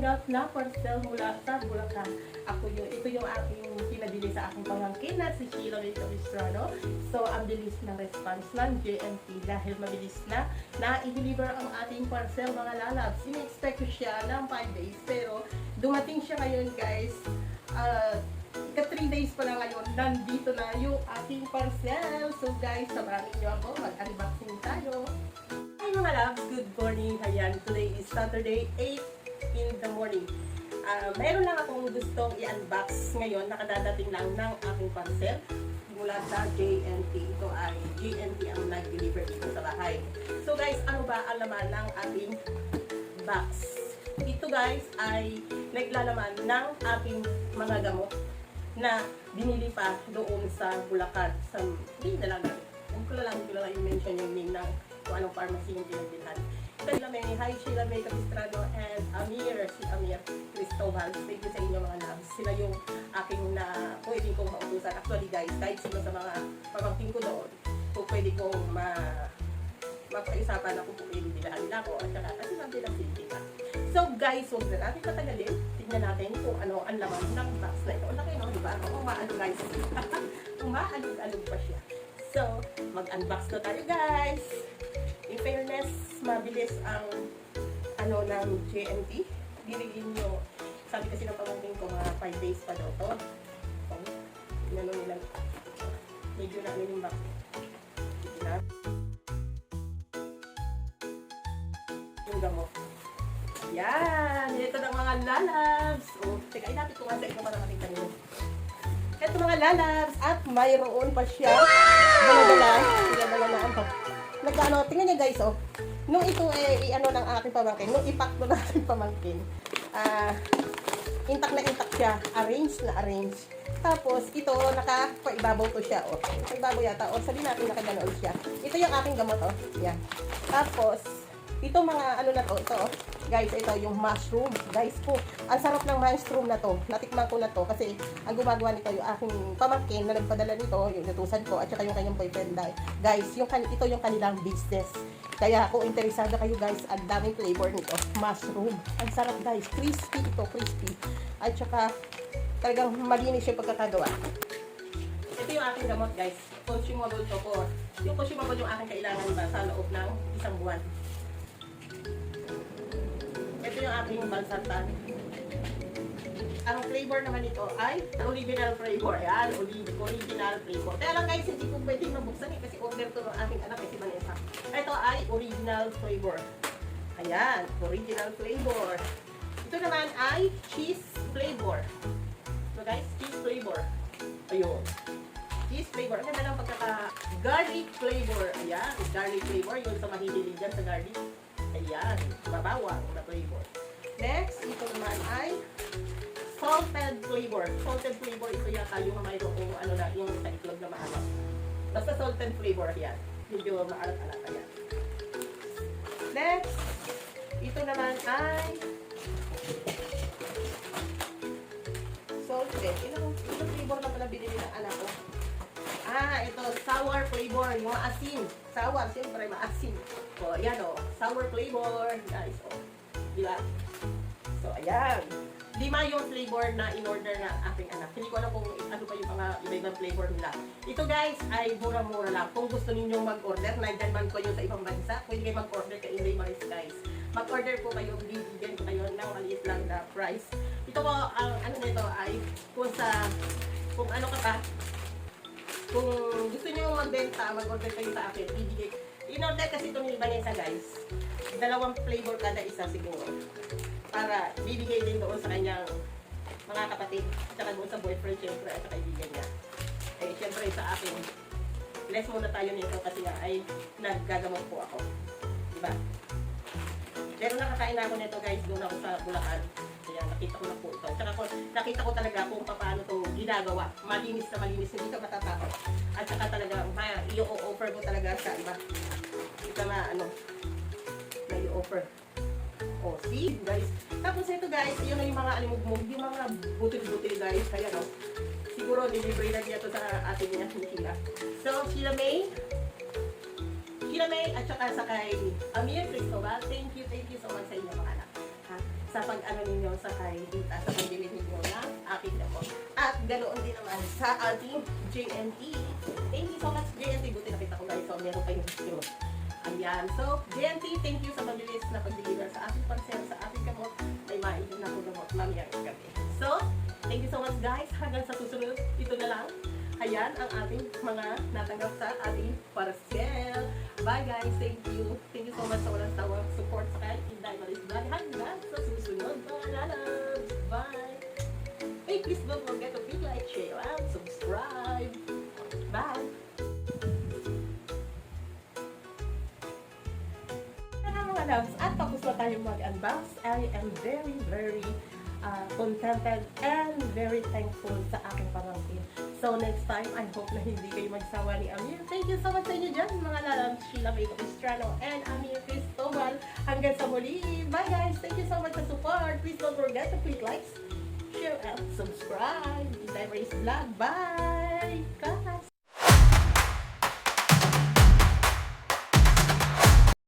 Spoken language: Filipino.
tinatanggap na parcel mula sa Bulacan. Ako yung, ito yung aking pinabili sa aking pamangkin na si Sheila May Capistrano. So, ang bilis ng response ng JNT dahil mabilis na na i-deliver ang ating parcel mga lalabs. Ini-expect ko siya ng 5 days pero dumating siya ngayon guys. Uh, Ika 3 days pa lang ngayon, nandito na yung ating parcel. So guys, samahan niyo ako, mag-unboxing tayo. Hi mga loves, good morning. Ayan, today is Saturday, 8 in the morning. Ah, meron lang akong gustong i-unbox ngayon, nakadadating lang ng aking parcel mula sa JNT. Ito ay JNT ang nag-deliver dito sa bahay. So guys, ano ba ang laman ng ating box? Ito guys ay naglalaman ng aking mga gamot na binili pa doon sa Bulacan. Sa, hindi na lang, huwag ko lang, hindi lang i-mention yung name ng kung anong pharmacy yung pinagbilhan. Sheila May, hi Sheila May Capistrano and Amir, si Amir Cristobal. Thank you sa inyo mga loves. Sila yung aking na pwede kong mautusan. Actually guys, kahit sino sa mga pamangkin ko doon, kung pwede kong ma mapag-isapan ako kung pwede nila nila ako at saka kasi ang safety ka. So guys, huwag na natin patagalin. Tignan natin kung ano ang laman ng box na ito. Ang laki no, di ba? Umaano guys. Umaalog-alog pa siya. So, mag-unbox na tayo guys. In fairness, mabilis ang ano ng JNT. Dirigin nyo. Sabi kasi ng pamangkin ko, mga 5 days pa daw to. So, inano nila. Medyo na ano yung. Tignan na. Yung gamot. Yan! Ito na mga lalabs. O, teka, inapit ko nga sa inyo para makita nyo. Ito mga lalabs. At mayroon pa siya. Dala-dala. Dala-dala na ano. Nagano, tingnan niyo guys, oh. Nung ito eh, i-ano ng aking pamangkin, nung ipak ko ng aking pamangkin, ah, intak na intak siya. Arrange na arrange. Tapos, ito, naka, paibabaw to siya, oh. Paibabaw yata, oh. Sabi natin nakaganoon siya. Ito yung aking gamot, oh. Yan. Tapos, ito mga ano na to, ito oh. Guys, ito yung mushroom. Guys po, ang sarap ng mushroom na to. Natikman ko na to kasi ang gumagawa nito yung aking pamangkin na nagpadala nito, yung natusan ko at saka yung kanyang boyfriend. Guys, yung ito yung kanilang business. Kaya kung interesado kayo guys, ang daming flavor nito. Mushroom. Ang sarap guys. Crispy ito, crispy. At saka talagang malinis yung pagkakagawa. Ito yung aking gamot guys. Consumable to po. Yung consumable yung aking kailangan ba sa loob ng isang buwan. Ito yung aking balsatan. Ang flavor naman nito ay original flavor. Ayan, ori- original flavor. Kaya lang guys, hindi ko pwedeng mabuksan eh kasi order to ng aking anak eh, si Vanessa. Ito ay original flavor. Ayan, original flavor. Ito naman ay cheese flavor. So guys, cheese flavor. Ayun. Cheese flavor. Ang ganda ng pagkaka garlic flavor. Ayan, garlic flavor. Yun sa mahihilig dyan sa garlic. Ayan, mabawang na flavor. Next, ito naman ay salted flavor. Salted flavor, ito yata yung mayroong ano na, yung sa itlog na maalat. Basta salted flavor, yan. Medyo maalat-alat, ayan. Next, ito naman ay salted. Ilang, ilang flavor na pala binili ng anak ko? Ah, ito, sour flavor, yung asin. Sour, siyempre, maasin. O, ayan o, sour flavor. Nice, o. Diba? So, ayan. Lima yung flavor na in-order ng aking anak. Hindi ko alam kung ano pa yung mga iba-ibang flavor nila. Ito guys, ay mura-mura lang. Kung gusto ninyong mag-order, nandyan man kayo sa ibang bansa, pwede kayo mag-order kay Inday Maris guys. Mag-order po kayo, bibigyan ko kayo ng maliit lang na price. Ito po, ang ano nito ay kung sa, kung ano ka pa, kung gusto niyo magbenta, mag-order kayo sa akin, bibigay. In-order kasi ito ni Vanessa guys. Dalawang flavor kada isa siguro. Para bibigay din doon sa kanyang mga kapatid, at saka doon sa boyfriend syempre at sa kaibigan niya. Eh syempre sa akin, less muna tayo nito kasi nga ay naggagamot po ako. Diba? Pero nakakain na ako nito guys, doon ako sa Bulacan. Nakita ko na po ito. Tsaka ko, nakita ko talaga kung paano ito ginagawa. Malinis na malinis, hindi ka matatakot. At saka talaga, i-offer ko talaga sa iba. Ito na ano, na i-offer. Oh, see, guys. Tapos ito guys, yun na yung mga alimugmug, yung mga butil-butil guys. Kaya no, siguro delivery na niya to sa ating niya, ni Sheila. So, Sheila May, Sheila May, at saka sa kay Amir Cristobal, thank you, thank you so much sa inyo mga? Sa pag-ano ninyo sa kay Tita, sa pagbili ninyo ng aking gamot. At ganoon din naman sa ating JNT. Thank you so much JNT. Buti nakita ko guys, so meron kayong discount. Ayan. So, JNT, thank you sa mabilis na pag-deliver sa ating parcel, sa ating gamot. May maitin na po gamot mamayang gabi. So, thank you so much guys. Hanggang sa susunod, ito na lang. Ayan ang ating mga natanggap sa ating parcel. Bye guys, thank you. Thank you so much sa walang sawang support sa kay Inday Maris Vlog. Hanggang lalabs. Bye! Hey, please don't forget to click like, share, and subscribe. Bye! Mga loves, at tapos na tayo mag-unbox. I am very, very uh, contented and very thankful sa aking pamangkin. So next time, I hope na hindi kayo magsawa ni Amir. Thank you so much sa inyo dyan, mga lalabs. Sheila May Capistrano and Amir Cristobal. Hanggang sa muli. Bye guys! Thank you so much forget to click likes, share, and subscribe. Diverse Vlog. Bye!